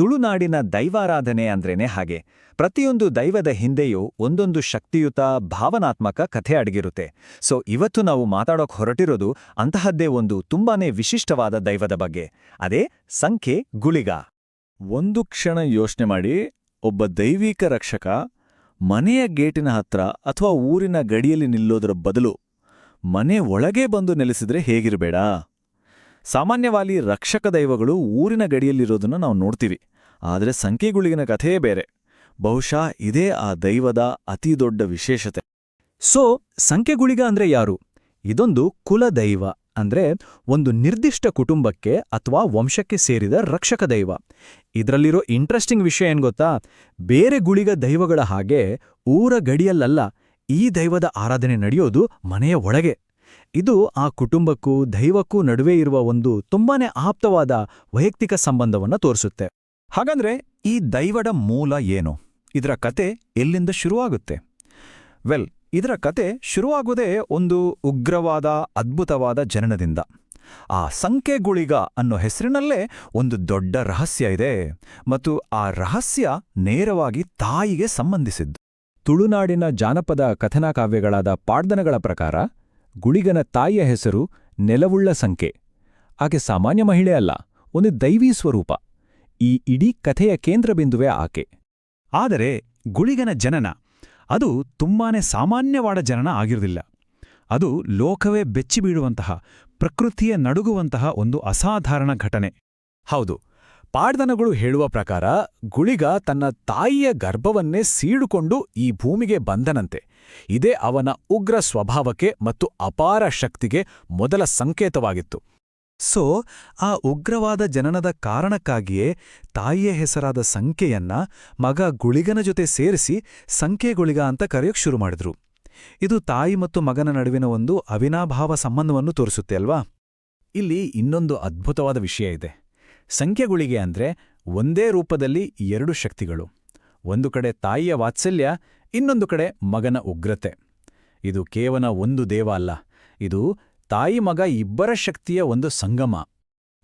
ತುಳುನಾಡಿನ ದೈವಾರಾಧನೆ ಅಂದ್ರೇನೆ ಹಾಗೆ. ಪ್ರತಿಯೊಂದು ದೈವದ ಹಿಂದೆಯೂ ಒಂದೊಂದು ಶಕ್ತಿಯುತ, ಭಾವನಾತ್ಮಕ ಕಥೆ ಅಡಗಿರುತ್ತೆ. ಸೊ, ಇವತ್ತು ನಾವು ಮಾತಾಡೋಕ್ ಹೊರಟಿರೋದು ಅಂತಹದ್ದೇ ಒಂದು ತುಂಬಾನೇ ವಿಶಿಷ್ಟವಾದ ದೈವದ ಬಗ್ಗೆ. ಅದೇ ಸಂಖ್ಯೆ ಗುಳಿಗ. ಒಂದು ಕ್ಷಣ ಯೋಚನೆ ಮಾಡಿ, ಒಬ್ಬ ದೈವಿಕ ರಕ್ಷಕ ಮನೆಯ ಗೇಟಿನ ಹತ್ರ ಅಥವಾ ಊರಿನ ಗಡಿಯಲ್ಲಿ ನಿಲ್ಲೋದರ ಬದಲು ಮನೆ ಒಳಗೇ ಬಂದು ನೆಲೆಸಿದ್ರೆ ಹೇಗಿರಬೇಡ? ಸಾಮಾನ್ಯವಾಗಿ ರಕ್ಷಕ ದೈವಗಳು ಊರಿನ ಗಡಿಯಲ್ಲಿರೋದನ್ನು ನಾವು ನೋಡ್ತೀವಿ. ಆದರೆ ಸಂಖ್ಯೆಗುಳಿಗಿನ ಕಥೆಯೇ ಬೇರೆ. ಬಹುಶಃ ಇದೇ ಆ ದೈವದ ಅತಿ ದೊಡ್ಡ ವಿಶೇಷತೆ. ಸೊ ಸಂಖ್ಯೆಗುಳಿಗ ಅಂದ್ರೆ ಯಾರು? ಇದೊಂದು ಕುಲದೈವ ಅಂದ್ರೆ ಒಂದು ನಿರ್ದಿಷ್ಟ ಕುಟುಂಬಕ್ಕೆ ಅಥವಾ ವಂಶಕ್ಕೆ ಸೇರಿದ ರಕ್ಷಕ ದೈವ. ಇದರಲ್ಲಿರೋ ಇಂಟ್ರೆಸ್ಟಿಂಗ್ ವಿಷಯ ಏನ್ ಗೊತ್ತಾ? ಬೇರೆ ಗುಳಿಗ ದೈವಗಳ ಹಾಗೆ ಊರ ಗಡಿಯಲ್ಲಲ್ಲ, ಈ ದೈವದ ಆರಾಧನೆ ನಡೆಯೋದು ಮನೆಯ ಒಳಗೆ. ಇದು ಆ ಕುಟುಂಬಕ್ಕೂ ದೈವಕ್ಕೂ ನಡುವೆ ಇರುವ ಒಂದು ತುಂಬಾನೇ ಆಪ್ತವಾದ ವೈಯಕ್ತಿಕ ಸಂಬಂಧವನ್ನ ತೋರಿಸುತ್ತೆ. ಹಾಗಂದ್ರೆ ಈ ದೈವದ ಮೂಲ ಏನು? ಇದರ ಕತೆ ಎಲ್ಲಿಂದ ಶುರುವಾಗುತ್ತೆ? ವೆಲ್, ಇದರ ಕತೆ ಶುರುವಾಗುವುದೇ ಒಂದು ಉಗ್ರವಾದ, ಅದ್ಭುತವಾದ ಜನನದಿಂದ. ಆ ಸಂಖ್ಯೆಗುಳಿಗ ಅನ್ನೋ ಹೆಸರಿನಲ್ಲೇ ಒಂದು ದೊಡ್ಡ ರಹಸ್ಯ ಇದೆ ಮತ್ತು ಆ ರಹಸ್ಯ ನೇರವಾಗಿ ತಾಯಿಗೆ ಸಂಬಂಧಿಸಿದ್ದು. ತುಳುನಾಡಿನ ಜಾನಪದ ಕಥನಕಾವ್ಯಗಳಾದ ಪಾಡ್ದನಗಳ ಪ್ರಕಾರ, ಗುಳಿಗನ ತಾಯಿಯ ಹೆಸರು ನೆಲವುಳ್ಳ ಸಂಖ್ಯೆ. ಆಕೆ ಸಾಮಾನ್ಯ ಮಹಿಳೆ ಅಲ್ಲ, ಒಂದು ದೈವೀ ಸ್ವರೂಪ. ಈ ಇಡೀ ಕಥೆಯ ಕೇಂದ್ರಬಿಂದುವೆ ಆಕೆ. ಆದರೆ ಗುಳಿಗನ ಜನನ, ಅದು ತುಂಬಾನೇ ಸಾಮಾನ್ಯವಾದ ಜನನ ಆಗಿರುವುದಿಲ್ಲ. ಅದು ಲೋಕವೇ ಬೆಚ್ಚಿಬೀಳುವಂತಹ, ಪ್ರಕೃತಿಯ ನಡುಗುವಂತಹ ಒಂದು ಅಸಾಧಾರಣ ಘಟನೆ. ಹೌದು, ಪಾಡ್ದನಗಳು ಹೇಳುವ ಪ್ರಕಾರ ಗುಳಿಗ ತನ್ನ ತಾಯಿಯ ಗರ್ಭವನ್ನೇ ಸೀಡುಕೊಂಡು ಈ ಭೂಮಿಗೆ ಬಂದನಂತೆ. ಇದೇ ಅವನ ಉಗ್ರ ಸ್ವಭಾವಕ್ಕೆ ಮತ್ತು ಅಪಾರ ಶಕ್ತಿಗೆ ಮೊದಲ ಸಂಕೇತವಾಗಿತ್ತು. ಸೊ, ಆ ಉಗ್ರವಾದ ಜನನದ ಕಾರಣಕ್ಕಾಗಿಯೇ ತಾಯಿಯ ಹೆಸರಾದ ಸಂಖ್ಯೆಯನ್ನ ಮಗ ಗುಳಿಗನ ಜೊತೆ ಸೇರಿಸಿ ಸಂಖ್ಯೆಗುಳಿಗ ಅಂತ ಕರೆಯೋಕ್ ಶುರು ಮಾಡಿದ್ರು. ಇದು ತಾಯಿ ಮತ್ತು ಮಗನ ನಡುವಿನ ಒಂದು ಅವಿನಾಭಾವ ಸಂಬಂಧವನ್ನು ತೋರಿಸುತ್ತೆ ಅಲ್ವಾ? ಇಲ್ಲಿ ಇನ್ನೊಂದು ಅದ್ಭುತವಾದ ವಿಷಯ ಇದೆ. ಸಂಖ್ಯೆಗುಳಿಗೆ ಅಂದ್ರೆ ಒಂದೇ ರೂಪದಲ್ಲಿ ಎರಡು ಶಕ್ತಿಗಳು. ಒಂದು ಕಡೆ ತಾಯಿಯ ವಾತ್ಸಲ್ಯ, ಇನ್ನೊಂದು ಕಡೆ ಮಗನ ಉಗ್ರತೆ. ಇದು ಕೇವಲ ಒಂದು ದೇವ ಅಲ್ಲ, ಇದು ತಾಯಿ ಮಗ ಇಬ್ಬರ ಶಕ್ತಿಯ ಒಂದು ಸಂಗಮ.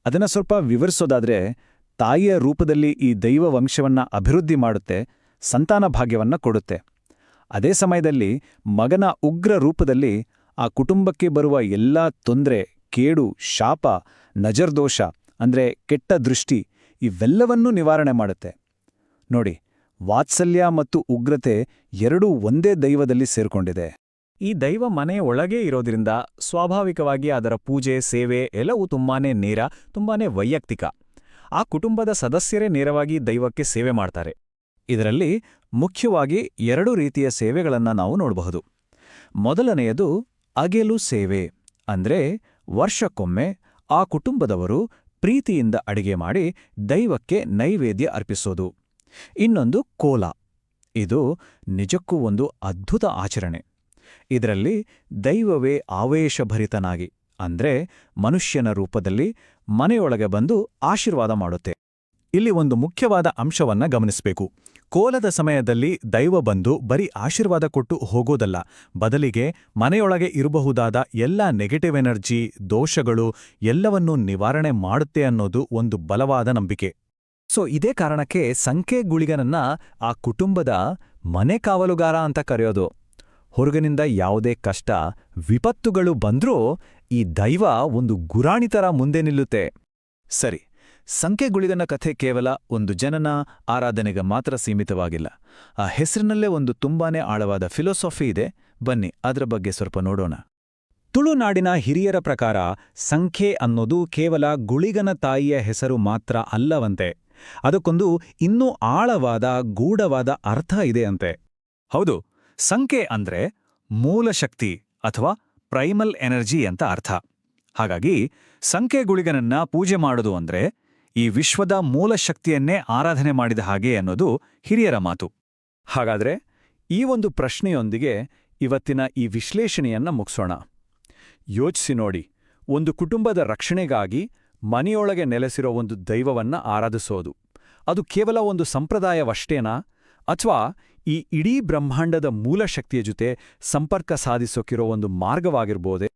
ಅದನ್ನ ಸ್ವಲ್ಪ ವಿವರಿಸೋದಾದ್ರೆ, ತಾಯಿಯ ರೂಪದಲ್ಲಿ ಈ ದೈವ ವಂಶವನ್ನ ಅಭಿವೃದ್ಧಿ ಮಾಡುತ್ತೆ, ಸಂತಾನ ಭಾಗ್ಯವನ್ನ ಕೊಡುತ್ತೆ. ಅದೇ ಸಮಯದಲ್ಲಿ ಮಗನ ಉಗ್ರ ರೂಪದಲ್ಲಿ ಆ ಕುಟುಂಬಕ್ಕೆ ಬರುವ ಎಲ್ಲಾ ತೊಂದರೆ, ಕೇಡು, ಶಾಪ, ನಜರ್ದೋಷ, ಅಂದ್ರೆ ಕೆಟ್ಟ ದೃಷ್ಟಿ, ಇವೆಲ್ಲವನ್ನೂ ನಿವಾರಣೆ ಮಾಡುತ್ತೆ. ನೋಡಿ, ವಾತ್ಸಲ್ಯ ಮತ್ತು ಉಗ್ರತೆ ಎರಡೂ ಒಂದೇ ದೈವದಲ್ಲಿ ಸೇರ್ಕೊಂಡಿದೆ. ಈ ದೈವ ಮನೆಯ ಒಳಗೇ ಇರೋದ್ರಿಂದ ಸ್ವಾಭಾವಿಕವಾಗಿ ಅದರ ಪೂಜೆ, ಸೇವೆ ಎಲ್ಲವೂ ತುಂಬಾನೇ ನೇರ, ತುಂಬಾನೇ ವೈಯಕ್ತಿಕ. ಆ ಕುಟುಂಬದ ಸದಸ್ಯರೇ ನೇರವಾಗಿ ದೈವಕ್ಕೆ ಸೇವೆ ಮಾಡ್ತಾರೆ. ಇದರಲ್ಲಿ ಮುಖ್ಯವಾಗಿ ಎರಡು ರೀತಿಯ ಸೇವೆಗಳನ್ನು ನಾವು ನೋಡಬಹುದು. ಮೊದಲನೆಯದು ಅಗೆಲು ಸೇವೆ, ಅಂದ್ರೆ ವರ್ಷಕ್ಕೊಮ್ಮೆ ಆ ಕುಟುಂಬದವರು ಪ್ರೀತಿಯಿಂದ ಅಡಿಗೆ ಮಾಡಿ ದೈವಕ್ಕೆ ನೈವೇದ್ಯ ಅರ್ಪಿಸೋದು. ಇನ್ನೊಂದು ಕೋಲ, ಇದು ನಿಜಕ್ಕೂ ಒಂದು ಅದ್ಭುತ ಆಚರಣೆ. ಇದರಲ್ಲಿ ದೈವವೇ ಆವೇಶಭರಿತನಾಗಿ, ಅಂದ್ರೆ ಮನುಷ್ಯನ ರೂಪದಲ್ಲಿ ಮನೆಯೊಳಗೆ ಬಂದು ಆಶೀರ್ವಾದ ಮಾಡುತ್ತೆ. ಇಲ್ಲಿ ಒಂದು ಮುಖ್ಯವಾದ ಅಂಶವನ್ನ ಗಮನಿಸಬೇಕು. ಕೋಲದ ಸಮಯದಲ್ಲಿ ದೈವ ಬಂದು ಬರೀ ಆಶೀರ್ವಾದ ಕೊಟ್ಟು ಹೋಗೋದಲ್ಲ, ಬದಲಿಗೆ ಮನೆಯೊಳಗೆ ಇರಬಹುದಾದ ಎಲ್ಲ ನೆಗೆಟಿವ್ ಎನರ್ಜಿ ದೋಷಗಳು ಎಲ್ಲವನ್ನೂ ನಿವಾರಣೆ ಮಾಡುತ್ತೆ ಅನ್ನೋದು ಒಂದು ಬಲವಾದ ನಂಬಿಕೆ. ಸೊ ಇದೇ ಕಾರಣಕ್ಕೆ ಸಂಖ್ಯೆ ಗುಳಿಗನನ್ನ ಆ ಕುಟುಂಬದ ಮನೆ ಕಾವಲುಗಾರ ಅಂತ ಕರೆಯೋದು. ಹೊರಗಿನಿಂದ ಯಾವುದೇ ಕಷ್ಟ, ವಿಪತ್ತುಗಳು ಬಂದ್ರೂ ಈ ದೈವ ಒಂದು ಗುರಾಣಿತರ ಮುಂದೆ ನಿಲ್ಲುತ್ತೆ. ಸರಿ, ಸಂಖ್ಯೆಗುಳಿಗನ ಕಥೆ ಕೇವಲ ಒಂದು ಜನನ, ಆರಾಧನೆಗೆ ಮಾತ್ರ ಸೀಮಿತವಾಗಿಲ್ಲ. ಆ ಹೆಸರಿನಲ್ಲೇ ಒಂದು ತುಂಬಾನೇ ಆಳವಾದ ಫಿಲೋಸಾಫಿ ಇದೆ. ಬನ್ನಿ, ಅದರ ಬಗ್ಗೆ ಸ್ವಲ್ಪ ನೋಡೋಣ. ತುಳುನಾಡಿನ ಹಿರಿಯರ ಪ್ರಕಾರ ಸಂಖ್ಯೆ ಅನ್ನೋದು ಕೇವಲ ಗುಳಿಗನ ತಾಯಿಯ ಹೆಸರು ಮಾತ್ರ ಅಲ್ಲವಂತೆ. ಅದಕ್ಕೊಂದು ಇನ್ನೂ ಆಳವಾದ, ಗೂಢವಾದ ಅರ್ಥ ಇದೆ ಅಂತೆ. ಹೌದು ಸಂಖ್ಯೆ ಅಂದ್ರೆ ಮೂಲ ಶಕ್ತಿ ಅಥವಾ ಪ್ರೈಮಲ್ ಎನರ್ಜಿ ಅಂತ ಅರ್ಥ. ಹಾಗಾಗಿ ಸಂಖ್ಯೆ ಗುಳಿಗನನ್ನ ಪೂಜೆ ಮಾಡೋದು ಅಂದ್ರೆ ಈ ವಿಶ್ವದ ಮೂಲ ಶಕ್ತಿಯನ್ನೇ ಆರಾಧನೆ ಮಾಡಿದ ಹಾಗೆ ಅನ್ನೋದು ಹಿರಿಯರ ಮಾತು. ಹಾಗಾದ್ರೆ ಈ ಒಂದು ಪ್ರಶ್ನೆಯೊಂದಿಗೆ ಇವತ್ತಿನ ಈ ವಿಶ್ಲೇಷಣೆಯನ್ನ ಮುಗಿಸೋಣ. ಯೋಚಿಸಿ ನೋಡಿ, ಒಂದು ಕುಟುಂಬದ ರಕ್ಷಣೆಗಾಗಿ ಮನೆಯೊಳಗೆ ನೆಲೆಸಿರೋ ಒಂದು ದೈವವನ್ನ ಆರಾಧಿಸೋದು. ಅದು ಕೇವಲ ಒಂದು ಸಂಪ್ರದಾಯವಷ್ಟೇನಾ? ಅಥವಾ ಈ ಇಡೀ ಬ್ರಹ್ಮಾಂಡದ ಮೂಲ ಶಕ್ತಿಯ ಜೊತೆ ಸಂಪರ್ಕ ಸಾಧಿಸೋಕಿರೋ ಒಂದು ಮಾರ್ಗವಾಗಿರ್ಬೋದೇ?